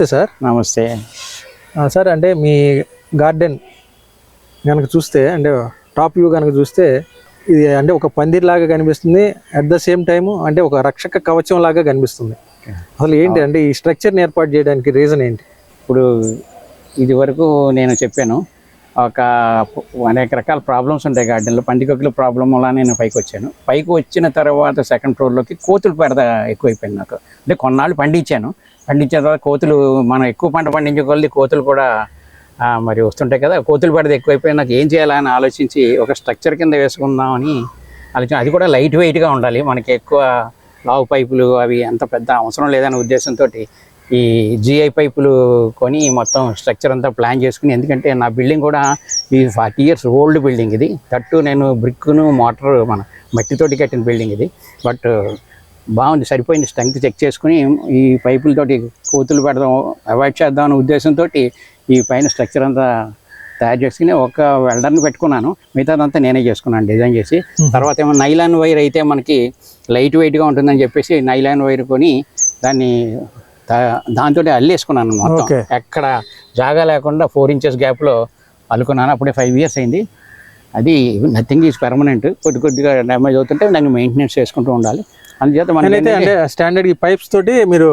నమస్తే సార్. నమస్తే. సార్ అంటే మీ గార్డెన్ కనుక చూస్తే అంటే టాప్ వ్యూ కనుక చూస్తే ఇది అంటే ఒక పందిర్ లాగా కనిపిస్తుంది. అట్ ద సేమ్ టైము అంటే ఒక రక్షక కవచం లాగా కనిపిస్తుంది. అసలు ఏంటి? అంటే ఈ స్ట్రక్చర్ని ఏర్పాటు చేయడానికి రీజన్ ఏంటి? ఇప్పుడు ఇది వరకు నేను చెప్పాను. ఒక అనేక రకాల ప్రాబ్లమ్స్ ఉంటాయి గార్డెన్లో. పందికొక్కుల ప్రాబ్లం వల్ల నేను పైకి వచ్చాను. పైకి వచ్చిన తర్వాత సెకండ్ ఫ్లోర్లోకి కోతులు పెడద ఎక్కువైపోయింది నాకు. అంటే కొన్నాళ్ళు పండించాను. పండించిన తర్వాత కోతులు మనం ఎక్కువ పంట పండించే కొలది కోతులు కూడా మరి వస్తుంటాయి కదా. కోతులు పడితే ఎక్కువైపోయి నాకు ఏం చేయాలని ఆలోచించి ఒక స్ట్రక్చర్ కింద వేసుకుందామని ఆలోచన. అది కూడా లైట్ వెయిట్గా ఉండాలి. మనకి ఎక్కువ లావు పైపులు అవి అంత పెద్ద అవసరం లేదనే ఉద్దేశంతో ఈ జిఐ పైపులు కొని మొత్తం స్ట్రక్చర్ అంతా ప్లాన్ చేసుకుని ఎందుకంటే నా బిల్డింగ్ కూడా ఈ ఫార్టీ ఇయర్స్ ఓల్డ్ బిల్డింగ్ ఇది. తట్టు నేను బ్రిక్ను మోటార్ మన మట్టితోటి కట్టిన బిల్డింగ్ ఇది. బట్ బాగుంది సరిపోయింది. స్ట్రెంగ్త్ చెక్ చేసుకుని ఈ పైపులతోటి కోతులు పెడదాం అవాయిడ్ చేద్దాం అనే ఉద్దేశంతో ఈ పైన స్ట్రక్చర్ అంతా తయారు చేసుకుని ఒక వెల్డర్ని పెట్టుకున్నాను. మిగతాదంతా నేనే చేసుకున్నాను డిజైన్ చేసి. తర్వాత ఏమో నైలాన్ వైర్ అయితే మనకి లైట్ వెయిట్గా ఉంటుందని చెప్పేసి నైలాన్ వైర్ కొని దాన్ని దాంతో అల్లేసుకున్నాను మొత్తం. ఎక్కడ జాగా లేకుండా ఫోర్ ఇంచెస్ గ్యాప్లో అల్లుకున్నాను. అప్పుడే ఫైవ్ ఇయర్స్ అయింది. అది నథింగ్ ఈజ్ పర్మనెంట్. కొద్ది కొద్దిగా డ్యామేజ్ అవుతుంటే దాన్ని మెయింటెనెన్స్ చేసుకుంటూ ఉండాలి. అందుచేత నేనైతే అంటే స్టాండర్డ్ పైప్స్ తోటి మీరు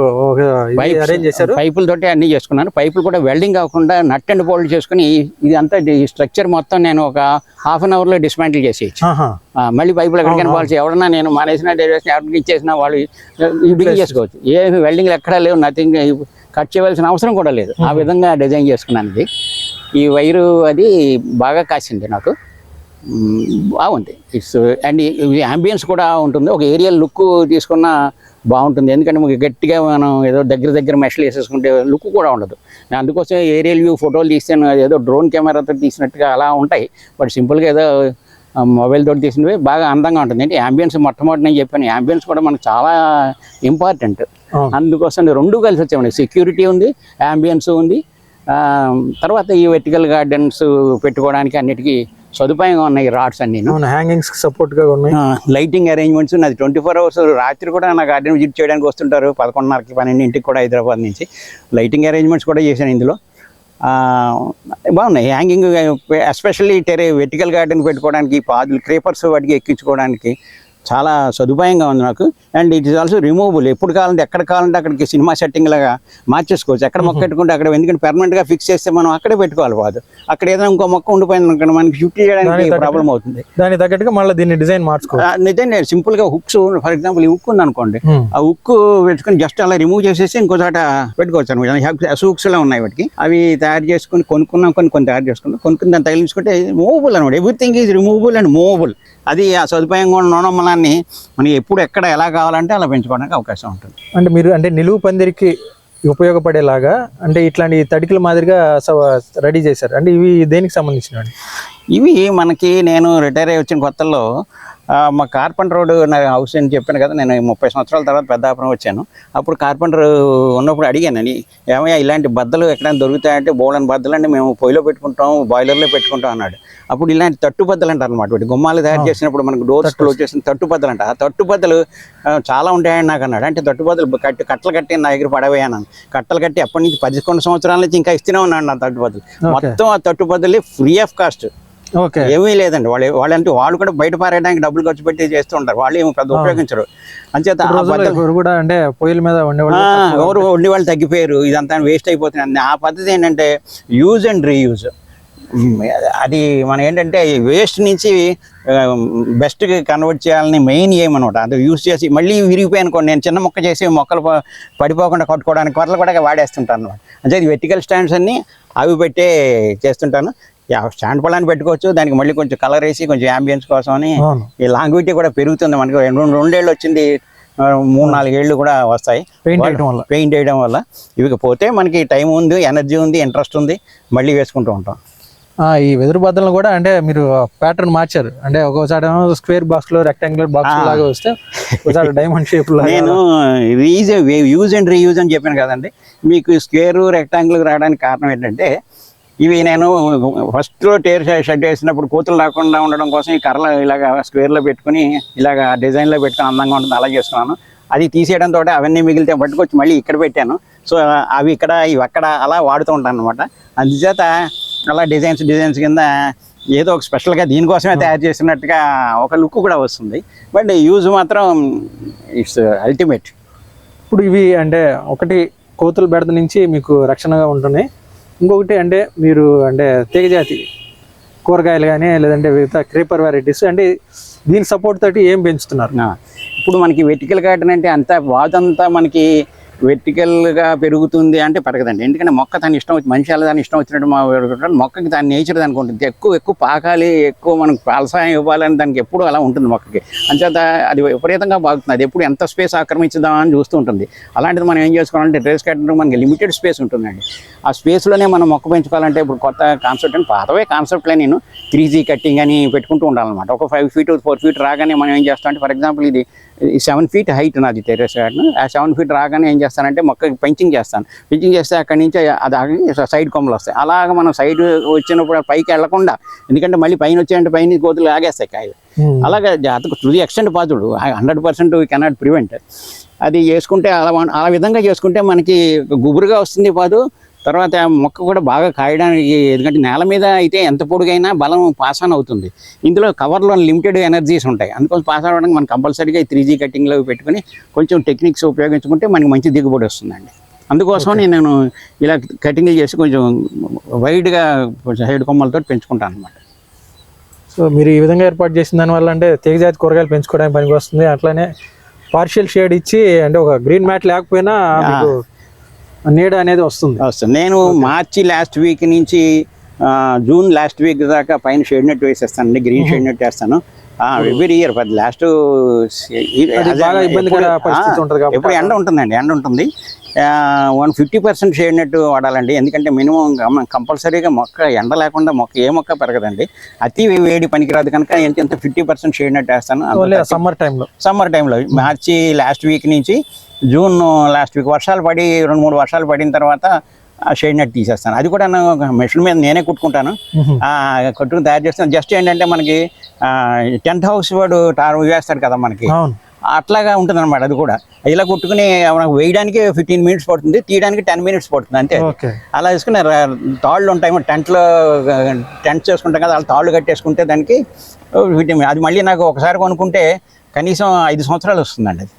అరేంజ్ చేశారు. పైపులతోటి అన్ని చేసుకున్నాను. పైపులు కూడా వెల్డింగ్ కాకుండా నట్ అండ్ బోల్డ్ చేసుకుని ఇది అంతా ఈ స్ట్రక్చర్ మొత్తం నేను ఒక హాఫ్ అన్ అవర్లో డిస్మాంటిల్ చేసి. మళ్ళీ పైపులు ఎక్కడికైనా పోవాల్సి ఎవరన్నా నేను మానేసిన డైరెక్షన్ ఎవరికి ఇచ్చేసిన వాళ్ళు బిగింగ్ చేసుకోవచ్చు. ఏమి వెల్డింగ్లు ఎక్కడా లేవు నథింగ్ కట్ చేయవలసిన అవసరం కూడా లేదు. ఆ విధంగా డిజైన్ చేసుకున్నాను ఇది. ఈ వైరు అది బాగా కాసింది నాకు. బాగుంది. ఇట్స్ అండ్ ఈ అంబియన్స్ కూడా ఉంటుంది. ఒక ఏరియల్ లుక్ తీసుకున్న బాగుంటుంది. ఎందుకంటే మనకి గట్టిగా మనం ఏదో దగ్గర దగ్గర మెషలు వేసేసుకుంటే లుక్ కూడా ఉండదు. అందుకోసం ఏరియల్ వ్యూ ఫోటోలు తీస్తాను ఏదో డ్రోన్ కెమెరాతో తీసినట్టుగా అలా ఉంటాయి. బట్ సింపుల్గా ఏదో మొబైల్ తోటి తీసినవి బాగా అందంగా ఉంటుంది. అంటే అంబియన్స్ మొట్టమొదటి నేను చెప్పాను. అంబియన్స్ కూడా మనకు చాలా ఇంపార్టెంట్. అందుకోసం రెండు కలిసి వచ్చామండి. సెక్యూరిటీ ఉంది అంబియన్స్ ఉంది. తర్వాత ఈ వెర్టికల్ గార్డెన్స్ పెట్టుకోవడానికి అన్నిటికీ సదుపాయంగా ఉన్నాయి రాడ్స్ అన్ని హ్యాంగింగ్స్ సపోర్ట్గా ఉన్నాయి. లైటింగ్ అరేంజ్మెంట్స్ నాది ట్వంటీ ఫోర్ అవర్స్ రాత్రి కూడా నా గార్డెన్ విజిట్ చేయడానికి వస్తుంటారు. పదకొండున్నరకి పన్నెండింటికి కూడా హైదరాబాద్ నుంచి. లైటింగ్ అరేంజ్మెంట్స్ కూడా చేశాను ఇందులో. బాగున్నాయి. Hanging especially terrace vertical garden పెట్టుకోవడానికి పాదులు క్రేపర్స్ వాటికి ఎక్కించుకోవడానికి చాలా సదుపాయంగా ఉంది నాకు and it is also removable ఎప్పుడు కావాలంటే ఎక్కడ కావాలంటే అక్కడికి సినిమా సెట్టింగ్ లాగా మార్చేసుకోవచ్చు. ఎక్కడ మొక్క పెట్టుకుంటే అక్కడ ఎందుకంటే పెర్మనెంట్గా ఫిక్స్ చేస్తే మనం అక్కడే పెట్టుకోవాలి పాదు అక్కడ ఏదైనా ఇంకో మొక్క ఉండిపోయింది మనకి షిఫ్ట్ చేయడానికి ప్రాబ్లం అవుతుంది. దానికి తగ్గట్టుగా మళ్ళీ దీన్ని డిజైన్ మార్చుకోవచ్చు ఆ, నిజంగా సింపుల్గా హుక్స్ ఫర్ ఎగ్జాంపుల్ ఈ హుక్ ఉంది అనుకోండి. ఆ హుక్ పెట్టుకుని జస్ట్ అలా రిమూవ్ చేసేసి ఇంకో చోట పెట్టుకోవచ్చు అనమాట. హుక్స్లో ఉన్నాయి వాటికి. అవి తయారు చేసుకుని కొనుక్కున్నాం కొన్ని కొన్ని తయారు చేసుకున్నాం కొనుక్కుని దాన్ని తగిలించుకుంటే మూవబుల్ అనమాట. Everything is removable and movable అది ఆ సదుపాయంగా ఉండడం వలన మనం ఎప్పుడు ఎక్కడ ఎలా కావాలంటే అలా పెంచుకోవడానికి అవకాశం ఉంటుంది. అంటే మీరు అంటే నిలువు పందిరికి ఉపయోగపడేలాగా అంటే ఇట్లాంటి తడికల మాదిరిగా రెడీ చేశారు. అంటే ఇవి దేనికి సంబంధించినవి ఇవి మనకి నేను రిటైర్ అయ్యి వచ్చిన కొత్తల్లో మా కార్పెంటర్ రోడ్ నా హౌస్ అని చెప్పాను కదా నేను ముప్పై సంవత్సరాల తర్వాత పెద్దాపురం వచ్చాను. అప్పుడు కార్పెంటర్ ఉన్నప్పుడు అడిగానని ఏమయ్యా ఇలాంటి బద్దలు ఎక్కడైనా దొరుకుతాయంటే బోలని బద్దలు అంటే మేము పొయ్యిలో పెట్టుకుంటాం బాయిలర్లో పెట్టుకుంటాం అన్నాడు. అప్పుడు ఇలాంటి తట్టు బద్దలు అంటారు అనమాట వీటి గుమ్మాలు తయారు చేసినప్పుడు మనకు డోర్స్ క్లోజ్ చేసిన తట్టు బద్దలు అంట. ఆ తట్టు బద్దలు చాలా ఉంటాయని నాకు అన్నాడు. అంటే తట్టు బద్దలు కట్టి కట్టలు కట్టి నా దగ్గర పడవేయాను కట్టలు కట్టి అప్పటి నుంచి పదకొండు సంవత్సరాల నుంచి ఇంకా ఇస్తూనే ఉన్నాడు నా తట్టు బద్దలు మొత్తం ఆ తట్టు బద్దలు ఫ్రీ ఆఫ్ కాస్ట్. ఏమీ లేదండి. వాళ్ళు వాళ్ళంటే వాళ్ళు కూడా బయట పారేయడానికి డబ్బులు ఖర్చు పెట్టి చేస్తూ ఉంటారు వాళ్ళు ఏమి పెద్ద ఉపయోగించరు. అంచేత కూడా అంటే పొయ్యిల మీద ఉండేవాళ్ళు ఎవరు తగ్గిపోయారు. ఇదంతా వేస్ట్ అయిపోతుంది ఆ పద్ధతి ఏంటంటే యూజ్ అండ్ రీయూజ్. అది మనం ఏంటంటే వేస్ట్ నుంచి బెస్ట్ కన్వర్ట్ చేయాలని మెయిన్ ఏమనమాట అది యూజ్ చేసి మళ్ళీ విరిగిపోయి అనుకోండి. నేను చిన్న మొక్క చేసి మొక్కలు పడిపోకుండా కట్టుకోవడానికి కొరలు కూడా వాడేస్తుంటాను అనమాట. అంటే ఇది వెర్టికల్ స్టాండ్స్ అన్ని అవి పెట్టే చేస్తుంటాను. స్టాండ్ పొలాన్ని పెట్టుకోవచ్చు. దానికి మళ్ళీ కొంచెం కలర్ వేసి కొంచెం యాంబియన్స్ కోసం అని ఈ లాంగ్విటీ కూడా పెరుగుతుంది మనకి. రెండు రెండేళ్ళు వచ్చింది మూడు నాలుగేళ్ళు కూడా వస్తాయి. పెయింట్ వేయడం వల్ల. పెయింట్ వేయడం వల్ల. ఇవి పోతే మనకి టైం ఉంది ఎనర్జీ ఉంది ఇంట్రెస్ట్ ఉంది. మళ్ళీ వేసుకుంటూ ఉంటాం. ఈ వెదురు బద్దలను కూడా అంటే మీరు ప్యాటర్న్ మార్చారు. అంటే ఒక్కోసారి స్క్వేర్ బాక్స్లో రెక్టాంగులర్ బాక్స్ లాగా వస్తే ఒకసారి డైమండ్ షేప్ నేను రీజ్ యూజ్ అండ్ రీయూజ్ అని చెప్పాను కదండి. మీకు స్క్వేర్ రెక్టాంగిల్ రావడానికి కారణం ఏంటంటే ఇవి నేను ఫస్ట్లో టేర్ షెడ్ వేసినప్పుడు కూతురు రాకుండా ఉండడం కోసం ఈ కర్రలు ఇలాగ స్క్వేర్లో పెట్టుకుని ఇలాగ డిజైన్లో పెట్టుకుని అందంగా ఉంటుంది. అలా చేసుకున్నాను అది తీసేయడంతో అవన్నీ మిగిలితే పట్టుకొచ్చి మళ్ళీ ఇక్కడ పెట్టాను. సో అవి ఇక్కడ ఇవి అక్కడ అలా వాడుతూ ఉంటాను అనమాట అందుచేత అలా డిజైన్స్ డిజైన్స్ కింద ఏదో ఒక స్పెషల్గా దీనికోసమే తయారు చేసినట్టుగా ఒక లుక్ కూడా వస్తుంది. బట్ యూజ్ మాత్రం ఇట్స్ అల్టిమేట్. ఇప్పుడు ఇవి అంటే ఒకటి కోతుల బెడద నుంచి మీకు రక్షణగా ఉంటున్నాయి. ఇంకొకటి అంటే మీరు అంటే తీగజాతి కూరగాయలు కానీ లేదంటే మిగతా క్రీపర్ వెరైటీస్ అంటే దీని సపోర్ట్ తోటి ఏం పెంచుతున్నారు? ఇప్పుడు మనకి వెర్టికల్ గార్డెన్ అంటే అంత వాదంతా మనకి వెర్టికల్గా పెరుగుతుంది అంటే పెరగదండి. ఎందుకంటే మొక్క తన ఇష్టం వచ్చి మనిషి దాని ఇష్టం వచ్చినట్టు మా మొక్కకి దాని నేచర్ దానికి ఉంటుంది. ఎక్కువ ఎక్కువ పాకాలి ఎక్కువ మనకు పాలసాయం ఇవ్వాలని దానికి ఎప్పుడు అలా ఉంటుంది మొక్కకి. అంచేత అది విపరీతంగా బాగుతుంది. అది ఎప్పుడు ఎంత స్పేస్ ఆక్రమించుదామని చూస్తూ ఉంటుంది. అలాంటిది మనం ఏం చేసుకోవాలంటే డ్రెస్ కట్టడం మనకి లిమిటెడ్ స్పేస్ ఉంటుందండి. ఆ స్పేస్లోనే మనం మొక్క పెంచుకోవాలంటే ఇప్పుడు కొత్త కాన్సెప్ట్ అని పాతవే కాన్సెప్ట్లే నేను. త్రీ జీ కట్టింగ్ అని పెట్టుకుంటూ ఉండాలన్నమాట. ఒక ఫైవ్ ఫీట్ ఫోర్ ఫీట్ రాగానే మనం ఏం చేస్తామంటే ఫర్ ఎగ్జాంపుల్ ఇది సెవెన్ ఫీట్ హైట్ నాది టెరెస్ గార్డెన్ ఆ సెవెన్ ఫీట్ రాగానే ఏం చేస్తానంటే మొక్కకి పెంచింగ్ చేస్తాను. పెంచింగ్ చేస్తే అక్కడి నుంచి అది సైడ్ కొమ్మలు వస్తాయి. అలాగ మనం సైడ్ వచ్చినప్పుడు పైకి వెళ్ళకుండా ఎందుకంటే మళ్ళీ పైన వచ్చాయంటే పైన కోతులు ఆగేస్తాయి కాయలు. అలాగే జాతకు to the extent పాతుడు hundred percent we cannot prevent అది చేసుకుంటే అలా ఆ విధంగా చేసుకుంటే మనకి గుబురుగా వస్తుంది పాదు. తర్వాత మొక్క కూడా బాగా కాయడానికి ఎందుకంటే నేల మీద అయితే ఎంత పొడుగైనా బలం పాస్ ఆన్ అవుతుంది. ఇందులో కవర్లో లిమిటెడ్ ఎనర్జీస్ ఉంటాయి. అందుకోసం పాస్ అవ్వడానికి మనం కంపల్సరీగా త్రీ జీ కటింగ్లో పెట్టుకుని కొంచెం టెక్నిక్స్ ఉపయోగించుకుంటే మనకి మంచి దిగుబడి వస్తుందండి. అందుకోసం నేను ఇలా కటింగ్ చేసి కొంచెం వైడ్గా కొంచెం సైడ్ కొమ్మలతో పెంచుకుంటాను అనమాట సో మీరు ఈ విధంగా ఏర్పాటు చేసిన దానివల్ల అంటే తీగజాతి కూరగాయలు పెంచుకోవడానికి పనికి వస్తుంది అట్లానే పార్షియల్ షేడ్ ఇచ్చి అంటే ఒక గ్రీన్ మ్యాట్ లేకపోయినా మీకు నీడ అనేది వస్తుంది. వస్తుంది. నేను మార్చి లాస్ట్ వీక్ నుంచి ఆ, జూన్ లాస్ట్ వీక్ దాకా పైన షేడ్ నెట్ వేసేస్తానండి గ్రీన్ షేడ్ నెట్ వేస్తాను. ఎవ్రీ ఇయర్ ఫర్ లాస్ట్ ఎప్పుడు ఎండ ఉంటుందండి ఎండ ఉంటుంది. One fifty percent shade net వాడాలండి. ఎందుకంటే మినిమం కంపల్సరీగా మొక్క ఎండ లేకుండా మొక్క ఏ మొక్క పెరగదండి. అతి వేడి పనికిరాదు కనుక ఎంత ఎంత ఫిఫ్టీ పర్సెంట్ షేడ్ నెట్ వేస్తాను సమ్మర్ టైంలో. సమ్మర్ టైంలో. మార్చి లాస్ట్ వీక్ నుంచి జూన్ లాస్ట్ వీక్ వర్షాలు పడి రెండు మూడు వర్షాలు పడిన తర్వాత ఆ షేడ్ నెట్ తీసేస్తాను. అది కూడా నేను మెషిన్ మీద నేనే కుట్టుకుంటాను. ఆ, కుట్టుకుని తయారు చేస్తాను. జస్ట్ ఏంటంటే మనకి టెంట్ హౌస్ వాడు టార్ వేస్తాడు కదా మనకి. అట్లాగా ఉంటుంది అనమాట అది కూడా. ఇలా కుట్టుకుని మనకు వేయడానికి ఫిఫ్టీన్ మినిట్స్ పడుతుంది తీయడానికి టెన్ మినిట్స్ పడుతుంది అంతే. అలా వేసుకుని తాళ్ళు ఉంటాయి టెంట్లో టెంట్ చేసుకుంటాం కదా అలా తాళ్ళు కట్టేసుకుంటే దానికి విటమిన్ అది మళ్ళీ నాకు ఒకసారి కొనుక్కుంటే కనీసం ఐదు సంవత్సరాలు వస్తుందండి అది.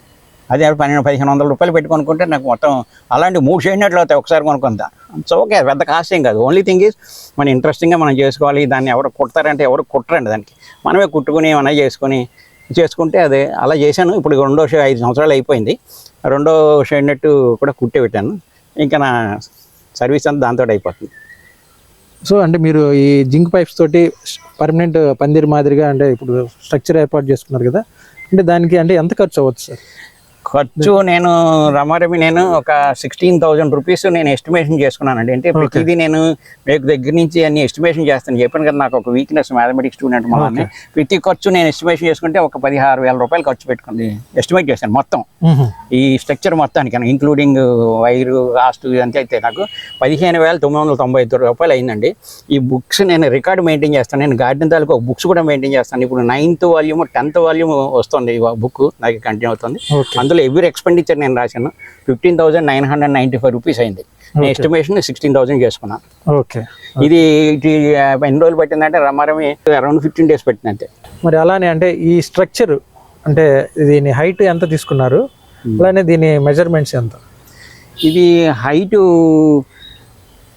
అది పన్నెండు పదిహేను వందల రూపాయలు పెట్టి కొనుక్కుంటే నాకు మొత్తం అలాంటి మూడు షేడినట్లు అవుతాయి ఒకసారి కొనుక్కుంటా. సో ఓకే పెద్ద కాస్ట్ ఏం కాదు. ఓన్లీ థింగ్ ఈజ్ మన ఇంట్రెస్టింగ్గా మనం చేసుకోవాలి దాన్ని ఎవరు కుడతారంటే ఎవరు కుట్టరండి దానికి. మనమే కుట్టుకుని ఏమైనా చేసుకుని చేసుకుంటే అదే అలా చేశాను. ఇప్పుడు రెండో షో ఐదు సంవత్సరాలు అయిపోయింది. రెండో షో నెట్ కూడా కుట్టే పెట్టాను. ఇంకా నా సర్వీస్ అంతా దాంతో అయిపోతుంది. సో అంటే మీరు ఈ జింక్ పైప్స్ తోటి పర్మనెంట్ పందిరి మాదిరిగా అంటే ఇప్పుడు స్ట్రక్చర్ ఏర్పాటు చేసుకున్నారు కదా అంటే దానికి అంటే ఎంత ఖర్చు అవ్వచ్చు సార్? ఖర్చు నేను రమారమి నేను ఒక సిక్స్టీన్ థౌజండ్ రూపీస్ నేను ఎస్టిమేషన్ చేసుకున్నానండి. అంటే ప్రతిదీ నేను మీకు దగ్గర నుంచి అన్ని ఎస్టిమేషన్ చేస్తాను. చెప్పాను కదా నాకు ఒక వీక్నెస్ మ్యాథమెటిక్స్ స్టూడెంట్ మొదలని ప్రతి ఖర్చు నేను ఎస్టిమేషన్ చేసుకుంటే ఒక పదిహారు వేల రూపాయలు ఖర్చు పెట్టుకుంది. ఎస్టిమేట్ చేశాను మొత్తం. ఈ స్ట్రక్చర్ మొత్తానికి ఇంక్లూడింగ్ వైరు కాస్ట్ ఇదంతా అయితే నాకు పదిహేను వేల తొమ్మిది వందల తొంభై ఐదు రూపాయలు అయిందండి. ఈ బుక్స్ నేను రికార్డ్ మెయింటైన్ చేస్తాను. నేను గార్డెన్ తాలూకు బుక్స్ కూడా మెయింటైన్ చేస్తాను. ఇప్పుడు నైన్త్ వాల్యూమ్ టెన్త్ వాల్యూమ్ వస్తుంది బుక్ నాకు కంటిన్యూ అవుతుంది. ఓకే. అందులో ఎవ్రీ ఎక్స్పెండిచర్ నేను రాశాను fifteen thousand nine hundred ninety five rupees అయింది నేను ఎస్టిమేషన్ సిక్స్టీన్ థౌసండ్ చేసుకున్నాను ఓకే ఇది ఇది ఎన్ని రోజులు పట్టిందంటే రమారమి అరౌండ్ ఫిఫ్టీన్ డేస్ పెట్టింది అంతే. మరి అలానే అంటే ఈ స్ట్రక్చర్ అంటే దీని హైట్ ఎంత తీసుకున్నారు? అలానే దీని మెజర్మెంట్స్ ఎంత? ఇది హైటు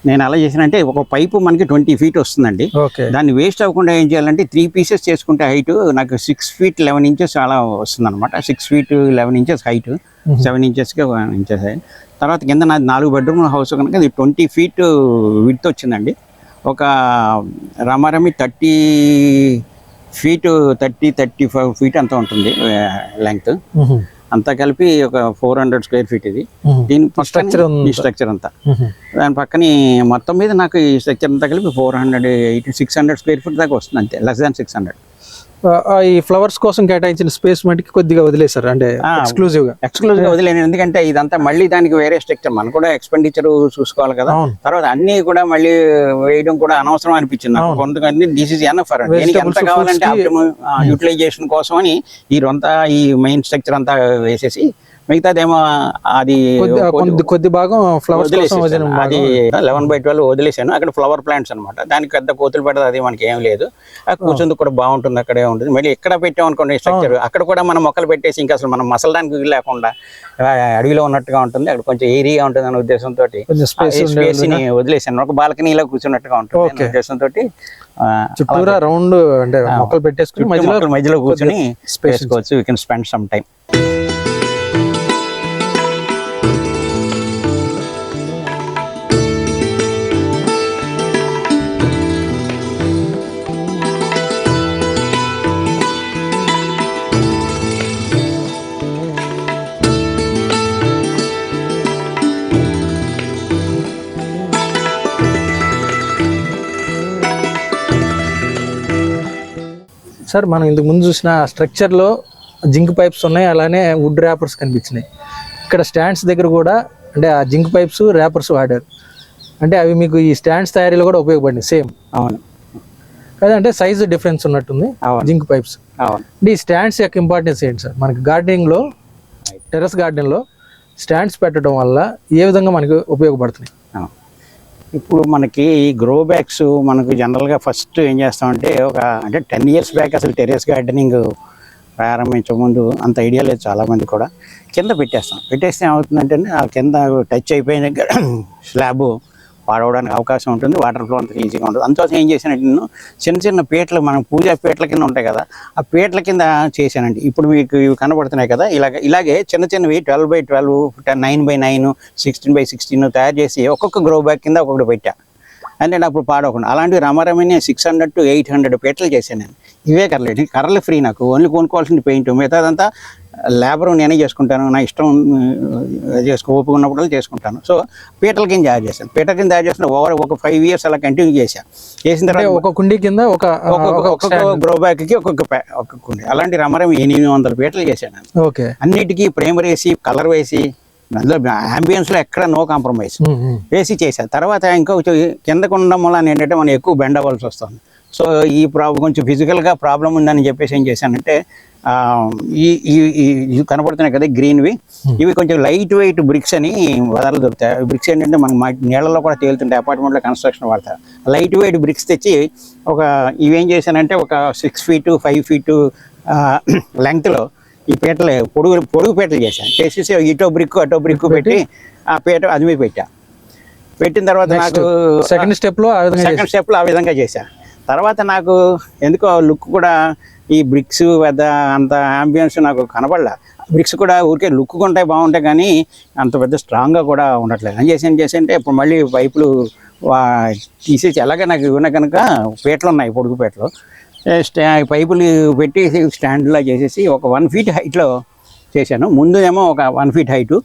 నేను అలా చేసినంటే ఒక పైపు మనకి ట్వంటీ ఫీట్ వస్తుందండి. ఓకే. దాన్ని వేస్ట్ అవ్వకుండా ఏం చేయాలంటే త్రీ పీసెస్ చేసుకుంటే హైట్ నాకు సిక్స్ ఫీట్ లెవెన్ ఇంచెస్ అలా వస్తుంది అనమాట six feet eleven inches height seven ఇంచెస్కి ఇంచెస్ తర్వాత కింద నాది నాలుగు బెడ్రూమ్ హౌస్ కనుక ఇది ట్వంటీ ఫీట్ విత్ వచ్చిందండి. ఒక రమారమి thirty feet thirty thirty five feet అంతా ఉంటుంది లెంగ్త్. అంతా కలిపి ఒక ఫోర్ హండ్రెడ్ స్క్వేర్ ఫీట్ ఇది. దీని ఉంది. ఈ స్ట్రక్చర్ అంతా. దాని పక్కన మొత్తం మీద నాకు ఈ స్ట్రక్చర్ అంతా కలిపి four hundred eighty six hundred square feet దాకా వస్తుంది అంతే లెస్ దాన్ సిక్స్ హండ్రెడ్ ఈ ఫ్లవర్స్ కోసం కేటాయించిన స్పేస్ మటుకి కొద్దిగా వదిలేశారు అంటే. ఎక్స్క్లూజివ్గా ఎక్స్క్లూజివ్గా వదిలేను ఎందుకంటే ఇదంతా మళ్ళీ దానికి వేరే స్ట్రక్చర్. మనం కూడా ఎక్స్పెండిచర్ చూసుకోవాలి కదా. తర్వాత అన్ని కూడా మళ్ళీ వేయడం కూడా అనవసరం అనిపించింది కొంతమంది దిస్ ఇస్ ఎనఫ్ ఫర్ దీనికి ఎంత కావాలంటే యూటిలైజేషన్ కోసం అని ఈ రొంత ఈ మెయిన్ స్ట్రక్చర్ అంతా వేసేసి మిగతాదేమో అది కొద్ది భాగం ఫ్లవర్స్ అది. లెవెన్ బై ట్వెల్వ్ వదిలేసాను. అక్కడ ఫ్లవర్ ప్లాంట్స్ అన్నమాట. దానికి పెద్ద కోతులు పెడదు అది మనకి ఏం లేదు. ఆ కూర్చుందుకు కూడా బాగుంటుంది అక్కడే ఉంటుంది. మళ్ళీ ఎక్కడ పెట్టాం అనుకోండి స్ట్రక్చర్ అక్కడ కూడా మనం మొక్కలు పెట్టేసి ఇంకా అసలు మనం మసలడానికి వీలు లేకుండా అడవిలో ఉన్నట్టుగా ఉంటుంది. అక్కడ కొంచెం ఏరియా ఉంటుంది అనే ఉద్దేశంతో స్పేస్ స్పేస్ని వదిలేసాను. ఒక బాల్కనీలో కూర్చున్నట్టుగా ఉంటుంది ఉద్దేశంతో చుట్టూరా రౌండ్ అంటే మొక్కలు పెట్టేసుకుని మధ్యలో మధ్యలో కూర్చొని space వేసుకోవచ్చు. You can spend some time sir మనం ఇంతకు ముందు చూసిన స్ట్రక్చర్లో జింక్ పైప్స్ ఉన్నాయి అలానే వుడ్ ర్యాపర్స్ కనిపించినాయి. ఇక్కడ స్టాండ్స్ దగ్గర కూడా అంటే ఆ జింక్ పైప్స్ ర్యాపర్స్ వాడారు. అంటే అవి మీకు ఈ స్టాండ్స్ తయారీలో కూడా ఉపయోగపడింది సేమ్. అవును. కదంటే సైజు డిఫరెన్స్ ఉన్నట్టుంది జింక్ పైప్స్. అవును. అంటే ఈ స్టాండ్స్ యొక్క ఇంపార్టెన్స్ ఏంటి సార్? మనకి గార్డెనింగ్లో టెర్రస్ గార్డెన్లో స్టాండ్స్ పెట్టడం వల్ల ఏ విధంగా మనకి ఉపయోగపడుతున్నాయి. ఇప్పుడు మనకి ఈ గ్రో బ్యాగ్స్ మనకు జనరల్గా ఫస్ట్ ఏం చేస్తామంటే ఒక అంటే టెన్ ఇయర్స్ బ్యాక్ అసలు టెరెస్ గార్డెనింగ్ ప్రారంభించే ముందు అంత ఐడియా లేదు చాలామంది కూడా. కింద పెట్టేస్తాం. పెట్టేస్తే ఏమవుతుందంటే ఆ కింద టచ్ అయిపోయిన స్లాబ్ పాడవడానికి అవకాశం ఉంటుంది వాటర్ ఫ్లో అంత ఈజీగా ఉంటుంది. అందుకోసం ఏం చేశానంటే నేను చిన్న చిన్న పీటలు మనం పూజా పీటల కింద ఉంటాయి కదా ఆ పీటల కింద చేశానండి. ఇప్పుడు మీకు ఇవి కనబడుతున్నాయి కదా ఇలాగ ఇలాగే చిన్న చిన్నవి twelve by twelve nine by nine sixteen by sixteen తయారు చేసి ఒక్కొక్క గ్రో బ్యాగ్ కింద ఒక్కొక్కటి పెట్టా. అంటే నేను అప్పుడు పాడవకుండా అలాంటివి రమారమి six hundred to eight hundred పీటలు చేశాను నేను. ఇవే కర్రలు కర్రలు ఫ్రీ నాకు. ఓన్లీ కొనుక్కోవాల్సిన పెయింట్ మిగతాదంతా లేబర్ నేనే చేసుకుంటాను నా ఇష్టం చేసుకో ఓపిక ఉన్నప్పుడు చేసుకుంటాను. సో పీటల కింద తయారు చేశాను. పీటల కింద తయారు చేసిన ఓవర్ ఒక ఫైవ్ ఇయర్స్ అలా కంటిన్యూ చేశాను చేసిన తర్వాత ఒక కుండీ కింద ఒక ఒక్కొక్క ఒక ఒక్కొక్క గ్రో బ్యాగ్కి ఒక్కొక్క ఒక్కొక్క ఉంది అలాంటి రమరం ఎనిమిది వందల పీటలు చేశాను. ఓకే. అన్నిటికీ ప్రేమర్ వేసి కలర్ వేసి అందులో ambience లో ఎక్కడ నో కాంప్రమైజ్. వేసి చేశాను తర్వాత ఇంకా కొంచెం కిందకు ఉండడం వల్ల ఏంటంటే మనం ఎక్కువ బెండ్ అవ్వాల్సి వస్తుంది సో ఈ ప్రాబ్లం కొంచెం physical గా ప్రాబ్లం ఉందని చెప్పేసి ఏం చేశానంటే ఈ ఇవి కనపడుతున్నాయి కదా గ్రీన్వి ఇవి కొంచెం లైట్ వెయిట్ బ్రిక్స్ అని వదలు దొరుకుతాయి బ్రిక్స్ ఏంటంటే మనం మా నీళ్ళలో కూడా తేలుతుంటాయి అపార్ట్మెంట్లో కన్స్ట్రక్షన్ వాడతారు. లైట్ వెయిట్ బ్రిక్స్ తెచ్చి ఒక ఇవేం చేశానంటే ఒక సిక్స్ ఫీటు ఫైవ్ ఫీటు లెంగ్త్లో ఈ పీటలు పొడుగు పొడుగు పీటలు చేశాను. చేసేసి ఇటో బ్రిక్ అటో బ్రిక్ పెట్టి ఆ పీట అది మీద పెట్టా. పెట్టిన తర్వాత నాకు సెకండ్ స్టెప్లో ఆ విధంగా సెకండ్ స్టెప్లో ఆ విధంగా చేశా. తర్వాత నాకు ఎందుకో లుక్ కూడా ఈ బ్రిక్స్ పెద్ద అంత అంబియన్స్ నాకు కనపడలే బ్రిక్స్ కూడా ఊరికే లుక్ ఉంటాయి బాగుంటాయి కానీ అంత పెద్ద స్ట్రాంగ్గా కూడా ఉండట్లేదు. ఏం చేసి ఏం చేసి అంటే ఇప్పుడు మళ్ళీ పైపులు వా- తీసేసి ఎలాగే నాకు ఇవ్వన కనుక పీటలు ఉన్నాయి పొడుగు పీటలు. స్టా పైపులు పెట్టి స్టాండ్లా చేసేసి ఒక వన్ ఫీట్ హైట్లో చేశాను. ముందు ఏమో ఒక one feet height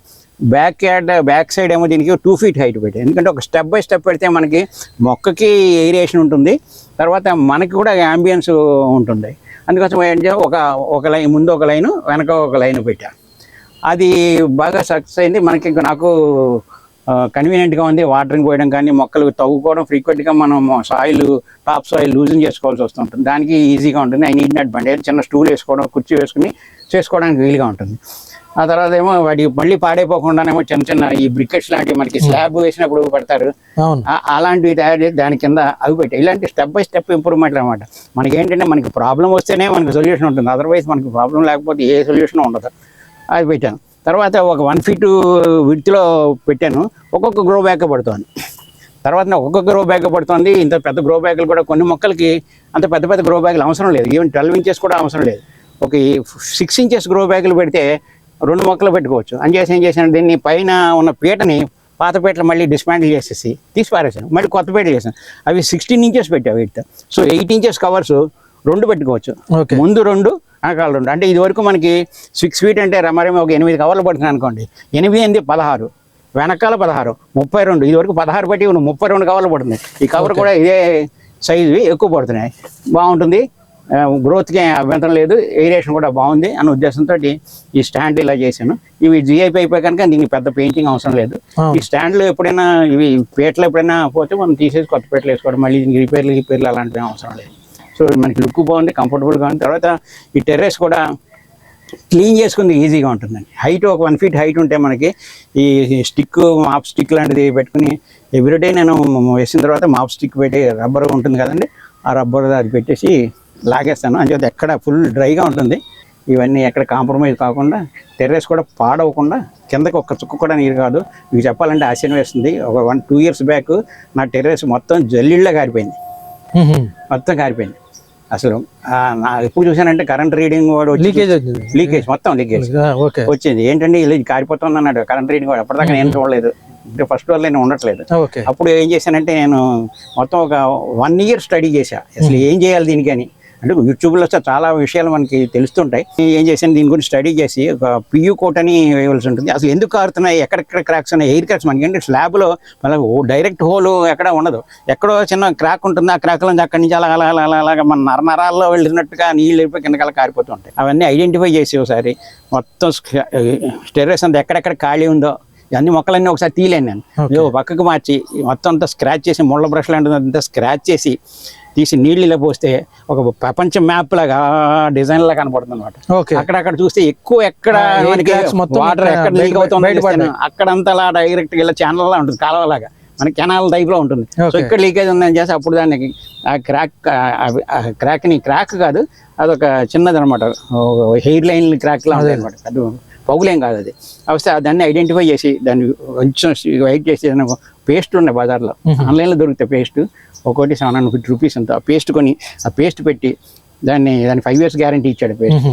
back yard back side ఏమో దీనికి టూ ఫీట్ హైట్ పెట్టాను ఎందుకంటే ఒక స్టెప్ బై స్టెప్ పెడితే మనకి మొక్కకి ఏరియేషన్ ఉంటుంది. తర్వాత మనకి కూడా యాంబియన్స్ ఉంటుంది. అందుకోసం ఏంటంటే ఒక ఒక లైన్ ముందు ఒక లైను వెనక ఒక లైన్ పెట్టా. అది బాగా సక్సెస్ అయింది. మనకి ఇంకా నాకు కన్వీనియంట్గా ఉంది. వాటరింగ్ పోయడం కానీ మొక్కలు తవ్వుకోవడం ఫ్రీక్వెంట్గా మనం సాయిల్ టాప్ సాయిల్ లూజింగ్ చేసుకోవాల్సి వస్తుంటుంది దానికి ఈజీగా ఉంటుంది. ఐ నీడ్ నట్ బండి. చిన్న స్టూల్ వేసుకోవడం కుర్చీ వేసుకుని చేసుకోవడానికి వీలుగా ఉంటుంది. ఆ తర్వాత ఏమో వాటి మళ్ళీ పాడైపోకుండానేమో చిన్న చిన్న ఈ బ్రికెట్స్ లాంటివి మనకి స్లాబ్ వేసినప్పుడు పెడతారు. అలాంటివి తయారు చేసి దాని కింద అవి పెట్టాయి ఇలాంటి స్టెప్ బై స్టెప్ ఇంప్రూవ్మెంట్ అనమాట మనకి ఏంటంటే మనకి ప్రాబ్లం వస్తేనే మనకి సొల్యూషన్ ఉంటుంది. అదర్వైజ్ మనకి ప్రాబ్లం లేకపోతే ఏ సొల్యూషన్ ఉండదు. అది పెట్టాను. తర్వాత ఒక వన్ ఫీట్ విడ్త్లో పెట్టాను. ఒక్కొక్క గ్రో బ్యాగ్ పడుతుంది. తర్వాత ఒక్కొక్క గ్రో బ్యాగ్ పడుతుంది. ఇంత పెద్ద గ్రో బ్యాగులు కూడా కొన్ని మొక్కలకి అంత పెద్ద పెద్ద గ్రో బ్యాగులు అవసరం లేదు. ఈవెన్ ట్వెల్వ్ ఇంచెస్ కూడా అవసరం లేదు. ఒక సిక్స్ ఇంచెస్ గ్రో బ్యాగులు పెడితే రెండు మొక్కలు పెట్టుకోవచ్చు. అని చేసి ఏం చేశాను దీన్ని పైన ఉన్న పీటని పాత పేటలు మళ్ళీ డిస్మాండిల్ చేసేసి తీసి పారేసాను మళ్ళీ కొత్త పేటలు చేశాను. అవి సిక్స్టీన్ ఇంచెస్ పెట్టావు eight so eight inches covers రెండు పెట్టుకోవచ్చు. ఓకే. ముందు రెండు వెనకాల రెండు. అంటే ఇది వరకు మనకి సిక్స్ ఫీట్ అంటే రమరేమో ఒక ఎనిమిది కవర్లు పడుతున్నాయి అనుకోండి. ఎనిమిది ఎనిమిది పదహారు. వెనకాల పదహారు. ముప్పై రెండు. ఇది వరకు పదహారు పెట్టి ముప్పై రెండు కవర్లు పడుతుంది ఈ కవర్ కూడా ఇదే సైజు ఎక్కువ పడుతున్నాయి. బాగుంటుంది? గ్రోత్కి అభ్యంతరం లేదు. ఏరియేషన్ కూడా బాగుంది అన్న ఉద్దేశంతో ఈ స్టాండ్ ఇలా చేశాను. ఇవి జిఐపి అయిపోయి కనుక దీనికి పెద్ద పెయింటింగ్ అవసరం లేదు. ఈ స్టాండ్లు ఎప్పుడైనా ఇవి పేటలు ఎప్పుడైనా పోతే మనం తీసేసి కొత్త పేటలు వేసుకోవడం మళ్ళీ దీనికి రిపేర్లు రిపేర్లు అలాంటివి అవసరం లేదు. సో మనకి లుక్ బాగుంది కంఫర్టబుల్గా ఉంది. తర్వాత ఈ టెర్రస్ కూడా క్లీన్ చేసుకుంది ఈజీగా ఉంటుందండి. హైట్ ఒక వన్ ఫీట్ హైట్ ఉంటే మనకి ఈ స్టిక్ మాప్ స్టిక్ లాంటిది పెట్టుకుని ఎవ్రీడే నేను వేసిన తర్వాత మాప్ స్టిక్ పెట్టి రబ్బర్ ఉంటుంది కదండి. ఆ రబ్బర్ అది పెట్టేసి లాగేస్తాను. అంచేత ఎక్కడ ఫుల్ డ్రైగా ఉంటుంది. ఇవన్నీ ఎక్కడ కాంప్రమైజ్ కాకుండా టెర్రస్ కూడా పాడవకుండా కిందకి ఒక్క చుక్క కూడా నీరు కాదు. మీకు చెప్పాలంటే ఆశ్చర్యం వేస్తుంది. ఒక వన్ టూ ఇయర్స్ బ్యాక్ నా టెర్రస్ మొత్తం జల్లిళ్ళ కారిపోయింది. మొత్తం కారిపోయింది. అసలు నా ఎప్పుడు చూసానంటే కరెంట్ రీడింగ్ వాడు లీకేజ్ లీకేజ్ మొత్తం లీకేజ్ ఓకే వచ్చింది. ఏంటంటే ఇలా ఇది కారిపోతుంది అన్నాడు. కరెంట్ రీడింగ్ వాడు అప్పటిదాకా నేను చూడలేదు. అంటే ఫస్ట్ ఫ్లోర్లో నేను ఉండట్లేదు. ఓకే అప్పుడు ఏం చేశానంటే నేను మొత్తం ఒక వన్ ఇయర్ స్టడీ చేశా. అసలు ఏం చేయాలి దీనికి అని. అంటే యూట్యూబ్లో వస్తే చాలా విషయాలు మనకి తెలుస్తుంటాయి. ఏం చేశాను దీని గురించి స్టడీ చేసి ఒక పియూ కోట్ అని వేయవలసి ఉంటుంది. అసలు ఎందుకు కారుతున్నాయి ఎక్కడెక్కడ క్రాక్స్ ఉన్నాయి ఎయిర్ క్రాక్స్ మనకి ఏంటంటే స్లాబ్లో మళ్ళీ డైరెక్ట్ హోల్ ఎక్కడ ఉండదు. ఎక్కడో చిన్న క్రాక్ ఉంటుంది ఆ క్రాక్ నుంచి అక్కడి నుంచి అలా అలా అలా అలా అలాగా మన నరనరాల్లో వెళ్ళినట్టుగా నీళ్ళు అయిపోయి కిందకలా కారిపోతూ ఉంటాయి. అవన్నీ ఐడెంటిఫై చేసి ఒకసారి మొత్తం స్టెర్రస్ అంతా ఎక్కడెక్కడ ఖాళీ ఉందో అన్ని మొక్కలన్నీ ఒకసారి తీయలేను నేను. పక్కకు మార్చి మొత్తం అంతా స్క్రాచ్ చేసి ముళ్ళ బ్రష్ లాంటిది అంతా స్క్రాచ్ చేసి తీసి నీళ్ళు పోస్తే ఒక ప్రపంచ మ్యాప్ లాగా డిజైన్ లా కనపడుతుంది అనమాట అక్కడక్కడ చూస్తే ఎక్కువ ఎక్కడ మనకి వాటర్ ఎక్కడ లీక్ అవుతుందో. అక్కడంతా అలా డైరెక్ట్ ఇలా ఛానల్ లా ఉంటుంది కాలువ లాగా. మన కెనాల్ టైప్లో ఉంటుంది. సో. ఇక్కడ లీకేజ్ ఉందని చేసి అప్పుడు దానికి ఆ క్రాక్ క్రాక్ని క్రాక్ కాదు అదొక చిన్నది అనమాట హెయిర్ లైన్ క్రాక్ లా ఉంటుంది అనమాట అది పగులేం కాదు అది. వస్తే దాన్ని ఐడెంటిఫై చేసి దాన్ని కొంచెం వైట్ చేసి పేస్ట్ ఉన్నాయి బజార్లో. ఆన్లైన్లో దొరుకుతాయి పేస్ట్ ఒక్కోటి సెవెన్ హండ్రెడ్ ఫిఫ్టీ రూపీస్ అంత. ఆ పేస్ట్ కొని ఆ పేస్ట్ పెట్టి దాన్ని దాన్ని ఫైవ్ ఇయర్స్ గ్యారంటీ ఇచ్చాడు పేస్ట్.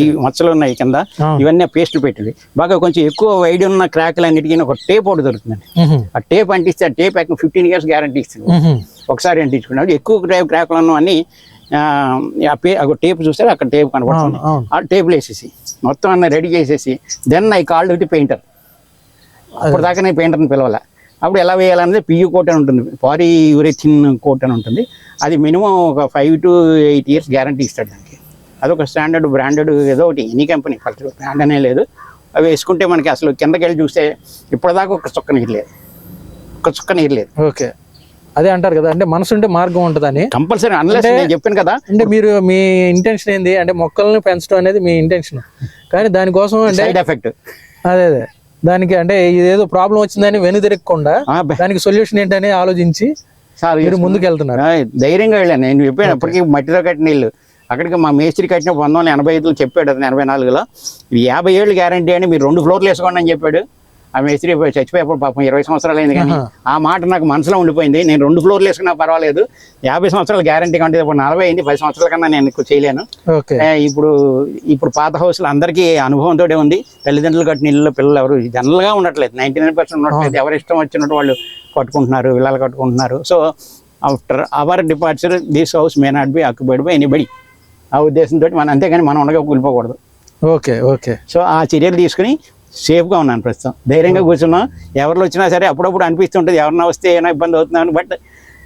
ఈ మచ్చలు ఉన్నాయి కింద. ఇవన్నీ ఆ పేస్ట్ పెట్టింది బాగా కొంచెం ఎక్కువ వైడ్ ఉన్న క్రాక్లు అన్నిటికీ ఒక టేప్ ఒకటి దొరుకుతుందండి. ఆ టేప్ అంటిస్తే ఆ టేప్ ఫిఫ్టీన్ ఇయర్స్ గ్యారంటీ ఇస్తుంది. ఒకసారి అంటించుకున్నాడు ఎక్కువ టైప్ క్రాక్లు ఉన్నవన్నీ ఆ, ఆ పే ఒక టేప్ చూస్తే అక్కడ టేప్ కనపడుతుంది అవును. ఆ టేపులు వేసేసి మొత్తం అన్న రెడీ చేసేసి then I called with painter అప్పుడు దాకా నేను పెయింటర్ని పిలవాల. అప్పుడు ఎలా వేయాలనేది పియూ కోట్ అని ఉంటుంది. పారీ యూరేథిన్ కోట్ అని ఉంటుంది. అది మినిమం ఒక five to eight years guarantee ఇస్తాడు దానికి. అదొక స్టాండర్డ్ బ్రాండెడ్ ఏదో ఒకటి ఎనీ కంపెనీ ఫస్ట్ బ్రాండ్ అనే లేదు. అవి వేసుకుంటే మనకి అసలు కిందకి వెళ్ళి చూస్తే ఇప్పటిదాకా ఒక చుక్క నీరు లేదు. ఒక చుక్క నీరు లేదు. ఓకే. అదే అంటారు కదా అంటే మనసు ఉంటే మార్గం ఉంటుందని. కంపల్సరీ అన్లెస్ నేను చెప్పాను కదా. అంటే మీరు మీ ఇంటెన్షన్ ఏంది? అంటే మొక్కల్ని పెంచడం అనేది మీ ఇంటెన్షన్ కానీ దానికోసం అంటే సైడ్ ఎఫెక్ట్ అదే అదే. దానికి అంటే ఇదేదో ప్రాబ్లం వచ్చిందని వెనుదిరగకుండా దానికి సొల్యూషన్ ఏంటని ఆలోచించి మీరు ముందుకు వెళ్తున్నారు ధైర్యంగా వెళ్ళాను నేను చెప్పాను అప్పటికి మట్టిలో కట్టిన నీళ్ళు. అక్కడికి మా మేస్త్రి కట్టిన పంతొమ్మిది వందల ఎనభై ఐదులో చెప్పాడు అతను ఎనభై నాలుగులో. యాభై ఏళ్ళు గ్యారంటీ అని మీరు రెండు ఫ్లోర్లు వేసుకోండి అని చెప్పాడు. ఆ మేస్త్రి పోయి చచ్చిపోయేప్పుడు పాపం ఇరవై సంవత్సరాలు అయింది కానీ ఆ మాట నాకు మనసులో ఉండిపోయింది. నేను రెండు ఫ్లోర్లు వేసుకున్నా పర్వాలేదు. యాభై సంవత్సరాలు గ్యారంటీ కంటే ఇప్పుడు నలభై అయింది. పది సంవత్సరాల కన్నా నేను ఎక్కువ చేయలేను. ఇప్పుడు ఇప్పుడు పాత హౌస్లు అందరికీ అనుభవంతో ఉంది. తల్లిదండ్రులు కట్టిన ఇల్లు పిల్లలు ఎవరు జనరల్గా ఉండట్లేదు. నైంటీ నైన్ పర్సెంట్ ఉండట్లేదు ఎవరి ఇష్టం వచ్చినట్టు వాళ్ళు కట్టుకుంటున్నారు విల్లాలు కట్టుకుంటున్నారు. So after our departure this house may not be occupied by anybody ఆ ఉద్దేశంతో మనం అంతేగాని మనం ఉండగా కూలిపోకూడదు. Okay okay. సో ఆ చర్యలు తీసుకుని సేఫ్గా ఉన్నాను ప్రస్తుతం. ధైర్యంగా కూర్చున్నాం. ఎవరు వచ్చినా సరే అప్పుడప్పుడు అనిపిస్తుంటుంది ఎవరన్నా వస్తే ఏమైనా ఇబ్బంది అవుతున్నాను బట్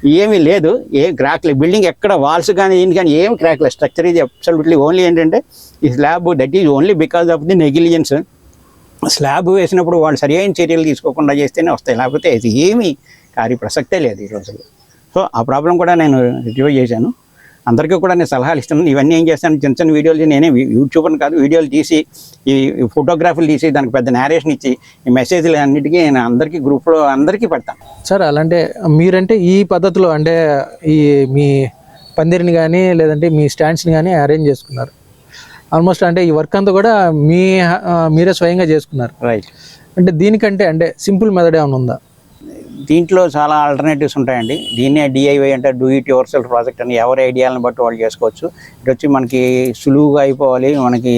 ఏమీ లేదు. ఏ క్రాక్ లేదు. బిల్డింగ్ ఎక్కడ వాల్స్ కానీ ఏంటి కానీ ఏం క్రాక్ లేదు. స్ట్రక్చర్ ఇది అబ్సల్యూట్లీ ఓన్లీ ఏంటంటే ఈ slab that is only because of the negligence slab వేసినప్పుడు వాళ్ళు సరైన చర్యలు తీసుకోకుండా చేస్తేనే వస్తాయి. లేకపోతే ఇది ఏమీ కార్య ప్రసక్తే లేదు ఈ రోజుల్లో. సో ఆ ప్రాబ్లం కూడా నేను రివ్యూ చేశాను. అందరికీ కూడా నేను సలహాలు ఇస్తున్నాను. ఇవన్నీ ఏం చేస్తాను? చిన్న చిన్న వీడియోలు నేనే యూట్యూబర్ని కాదు వీడియోలు తీసి ఈ ఫోటోగ్రాఫ్లు తీసి దానికి పెద్ద నేరేషన్ ఇచ్చి ఈ మెసేజ్లు అన్నిటికీ నేను అందరికీ గ్రూప్లో అందరికీ పెడతాను. సార్ అలాంటే మీరంటే ఈ పద్ధతిలో అంటే ఈ మీ పందిరిని కానీ లేదంటే మీ స్టాండ్స్ని కానీ అరేంజ్ చేసుకున్నారు. ఆల్మోస్ట్ అంటే ఈ వర్క్ అంతా కూడా మీ మీరే స్వయంగా చేసుకున్నారు. రైట్ అంటే దీనికంటే అంటే సింపుల్ మెథడ్ ఏమైనా ఉందా? దీంట్లో చాలా ఆల్టర్నేటివ్స్ ఉంటాయండి. దీన్నే డిఐవై అంటే do it yourself project అని ఎవరి ఐడియాలను బట్టి వాళ్ళు చేసుకోవచ్చు. ఇటు వచ్చి మనకి సులువుగా అయిపోవాలి. మనకి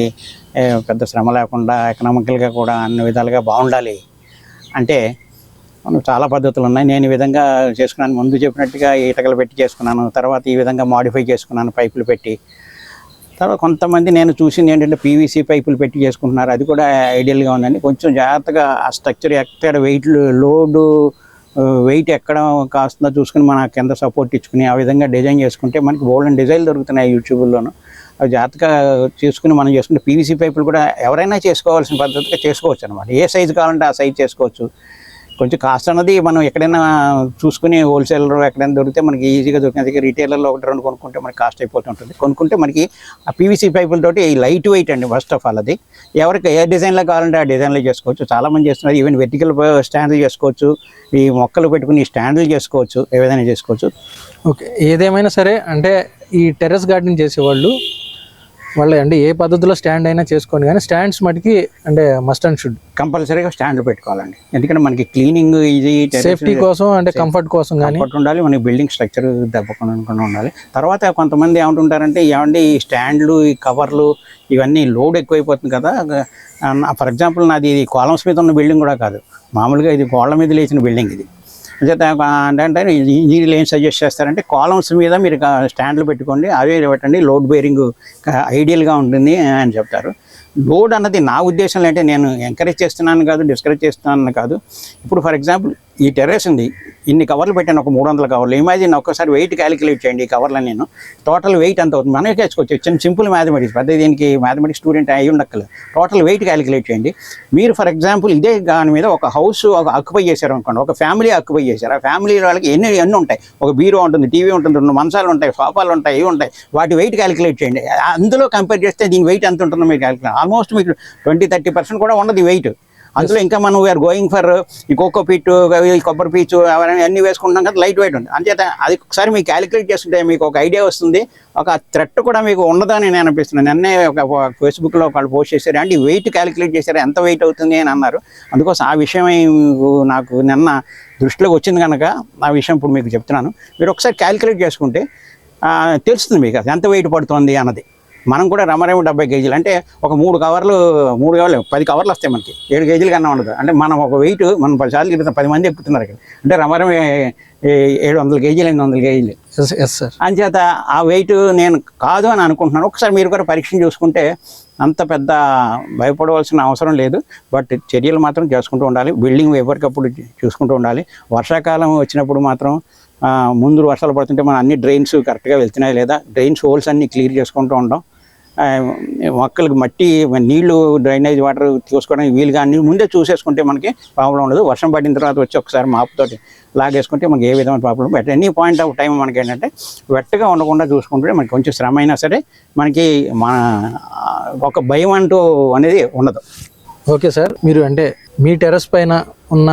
పెద్ద శ్రమ లేకుండా ఎకనామికల్గా కూడా అన్ని విధాలుగా బాగుండాలి. అంటే మనం చాలా పద్ధతులు ఉన్నాయి. నేను ఈ విధంగా చేసుకున్నాను. ముందు చెప్పినట్టుగా ఈటకలు పెట్టి చేసుకున్నాను. తర్వాత ఈ విధంగా మాడిఫై చేసుకున్నాను పైపులు పెట్టి. తర్వాత కొంతమంది నేను చూసింది ఏంటంటే పీవీసీ పైపులు పెట్టి చేసుకుంటున్నారు. అది కూడా ఐడియల్గా ఉందండి. కొంచెం జాగ్రత్తగా ఆ స్ట్రక్చర్ ఎక్కడ వెయిట్ లోడు వెయిట్ ఎక్కడ కాస్తుందో చూసుకుని మన కింద సపోర్ట్ ఇచ్చుకుని ఆ విధంగా డిజైన్ చేసుకుంటే మనకి బోల్డెన్ డిజైన్లు దొరుకుతున్నాయి యూట్యూబ్లోను అవి జాగ్రత్తగా చేసుకుని మనం చేసుకుంటే పీవీసీ పైపులు కూడా ఎవరైనా చేసుకోవాల్సిన పద్ధతిగా చేసుకోవచ్చు అనమాట ఏ సైజు కావాలంటే ఆ సైజు చేసుకోవచ్చు. కొంచెం కాస్ట్ అన్నది మనం ఎక్కడైనా చూసుకుని హోల్సేలర్ ఎక్కడైనా దొరికితే మనకి ఈజీగా దొరికిన రీటైలర్లో ఒకటి రెండు కొనుక్కుంటే మనకి కాస్ట్ అయిపోతుంటుంది కొనుక్కుంటే మనకి ఆ పీవీసీ పైపులతోటి లైట్ వెయిట్ అండి ఫస్ట్ ఆఫ్ ఆల్ అది. ఎవరికి ఏ డిజైన్లో కావాలంటే ఆ డిజైన్లో చేసుకోవచ్చు. చాలామంది చేస్తున్నారు. ఈవెన్ వెర్టికల్ స్టాండ్లు చేసుకోవచ్చు. ఈ మొక్కలు పెట్టుకుని స్టాండ్లు చేసుకోవచ్చు. ఏ విధంగా చేసుకోవచ్చు. ఓకే ఏదేమైనా సరే అంటే ఈ టెర్రస్ గార్డెనింగ్ చేసేవాళ్ళు వాళ్ళు అంటే ఏ పద్ధతిలో స్టాండ్ అయినా చేసుకోండి కానీ స్టాండ్స్ మటుకి అంటే మస్ట్ అండ్ షుడ్ కంపల్సరీగా స్టాండ్లు పెట్టుకోవాలండి. ఎందుకంటే మనకి క్లీనింగ్ ఈజీ సేఫ్టీ కోసం అంటే కంఫర్ట్ కోసం కానీ ఉండాలి మనకి బిల్డింగ్ స్ట్రక్చర్ దెబ్బకుండా ఉండాలి. తర్వాత కొంతమంది ఏమంటుంటారంటే ఏమండి ఈ స్టాండ్లు ఈ కవర్లు ఇవన్నీ లోడ్ ఎక్కువైపోతుంది కదా ఫర్ ఎగ్జాంపుల్ నాది ఇది కాలమ్స్ మీద ఉన్న బిల్డింగ్ కూడా కాదు. మామూలుగా ఇది గోళ్ళ మీద లేచిన బిల్డింగ్ ఇది. అంటే ఇంజనీర్లు ఏం సజెస్ట్ చేస్తారంటే కాలమ్స్ మీద మీరు స్టాండ్లు పెట్టుకోండి అవే పెట్టండి లోడ్ బేరింగ్ ఐడియల్గా ఉంటుంది అని చెప్తారు. లోడ్ అన్నది నా ఉద్దేశంలో అంటే నేను ఎంకరేజ్ చేస్తున్నాను కాదు డిస్కరేజ్ చేస్తున్నాను కాదు. ఇప్పుడు ఫర్ ఎగ్జాంపుల్ ఈ టెర్రస్ ఉంది. ఇన్ని కవర్లు పెట్టాను ఒక మూడు వందల కవర్లు. ఇమాజిన్ ఒక్కసారి వెయిట్ క్యాలిక్యులేట్ చేయండి ఈ కవర్లు నేను. టోటల్ వెయిట్ ఎంత అవుతుంది? మనమే వేసుకోవచ్చు చిన్న సింపుల్ మ్యాథమెటిక్స్ పెద్ద దీనికి మ్యాథమెటిక్స్ స్టూడెంట్ అయి ఉండక్కలేదు టోటల్ వెయిట్ క్యాలిక్యులేట్ చేయండి. మీరు ఫర్ ఎగ్జాంపుల్ ఇదే దాని మీద ఒక హౌస్ ఒక అక్కుపై చేశారు అనుకోండి. ఒక ఫ్యామిలీ అక్కుపై చేశారు. ఆ ఫ్యామిలీ వాళ్ళకి ఎన్ని ఎన్ని ఉంటాయి? ఒక బీరో ఉంటుంది టీవీ ఉంటుంది రెండు మంచాలు ఉంటాయి సోఫాలు ఉంటాయి ఇవి ఉంటాయి. వాటి వెయిట్ క్యాలిక్యులేట్ చేయండి. అందులో కంపేర్ చేస్తే దీని వెయిట్ ఎంత ఉంటుందో మీరు క్యాలిక్యులేట్ ఆల్మోస్ట్ మీకు ట్వంటీ థర్టీ పర్సెంట్ కూడా ఉండదు వెయిట్ అందులో ఇంకా మనం వీఆర్ గోయింగ్ ఫర్ ఈ కోకో పీట్ కొబ్బరి పీచు అవన్నీ అన్ని వేసుకుంటాం కదా లైట్ వెయిట్ ఉంది అంచేత అది ఒకసారి మీకు క్యాలిక్యులేట్ చేస్తుంటే మీకు ఒక ఐడియా వస్తుంది. ఒక థ్రెట్ కూడా మీకు ఉండదని నేను అనిపిస్తున్నాను. నిన్నే ఒక ఫేస్బుక్లో ఒకళ్ళు పోస్ట్ చేశారు. అంటే వెయిట్ క్యాలిక్యులేట్ చేశారు. ఎంత వెయిట్ అవుతుంది అని అన్నారు. అందుకోసం ఆ విషయం నాకు నిన్న దృష్టిలోకి వచ్చింది కనుక ఆ విషయం ఇప్పుడు మీకు చెప్తున్నాను. మీరు ఒకసారి క్యాలిక్యులేట్ చేసుకుంటే తెలుస్తుంది మీకు అది ఎంత వెయిట్ పడుతుంది అన్నది. మనం కూడా రమరేమో డెబ్బై కేజీలు. అంటే ఒక మూడు కవర్లు మూడు కవర్లు పది కవర్లు వస్తాయి మనకి. ఏడు కేజీలు కన్నా ఉండదు. అంటే మనం ఒక వెయిట్ మనం పది సార్లు తిరుగుతాం పది మంది ఎక్కుతున్నారు ఇక్కడ. అంటే రమరం ఏడు వందల కేజీలు ఎనిమిది వందల కేజీలు. ఎస్ సార్ అంచేత ఆ వెయిట్ నేను కాదు అని అనుకుంటున్నాను. ఒకసారి మీరు కూడా పరీక్ష చూసుకుంటే అంత పెద్ద భయపడవలసిన అవసరం లేదు. బట్ చర్యలు మాత్రం చేసుకుంటూ ఉండాలి. బిల్డింగ్ ఎప్పటికప్పుడు చూసుకుంటూ ఉండాలి. వర్షాకాలం వచ్చినప్పుడు మాత్రం ముందు వర్షాలు పడుతుంటే మనం అన్ని డ్రైన్స్ కరెక్ట్గా వెళ్తున్నాయి లేదా? డ్రైన్స్ హోల్స్ అన్ని క్లియర్ చేసుకుంటూ ఆ, మొక్కలకు మట్టి నీళ్ళు డ్రైనేజ్ వాటర్ చూసుకోవడానికి వీలు కానీ ముందే చూసేసుకుంటే మనకి ప్రాబ్లం ఉండదు. వర్షం పడిన తర్వాత వచ్చి ఒకసారి మాపుతోటి లాగేసుకుంటే మనకి ఏ విధమైన problem but any point of time మనకి ఏంటంటే వెట్టగా ఉండకుండా చూసుకుంటే మనకి కొంచెం శ్రమ అయినా సరే మనకి మన ఒక భయం అంటూ అనేది ఉండదు. ఓకే సార్ మీరు అంటే మీ టెర్రస్ పైన ఉన్న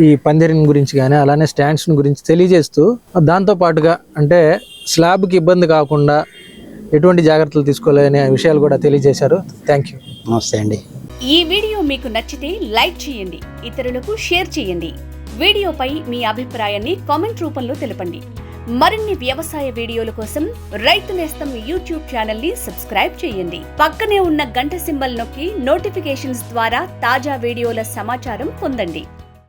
ఈ పందిరిని గురించి కానీ అలానే స్టాండ్స్ గురించి తెలియజేస్తూ దాంతో పాటుగా అంటే స్లాబ్కి ఇబ్బంది కాకుండా ఎటువంటి జాగ్రత్తలు తీసుకోవాలనే విషయాలు కూడా తెలియజేశారు. థ్యాంక్ యూ నమస్తే అండి. ఈ వీడియో మీకు నచ్చితే లైక్ చేయండి ఇతరులకు షేర్ చేయండి. వీడియోపై మీ అభిప్రాయాన్ని కామెంట్ రూపంలో తెలపండి. మరిన్ని వ్యవసాయ వీడియోల కోసం రైతు నేస్తం యూట్యూబ్ ఛానల్ని సబ్స్క్రైబ్ చేయండి. పక్కనే ఉన్న గంట సింబల్ నొక్కి నోటిఫికేషన్స్ ద్వారా తాజా వీడియోల సమాచారం పొందండి.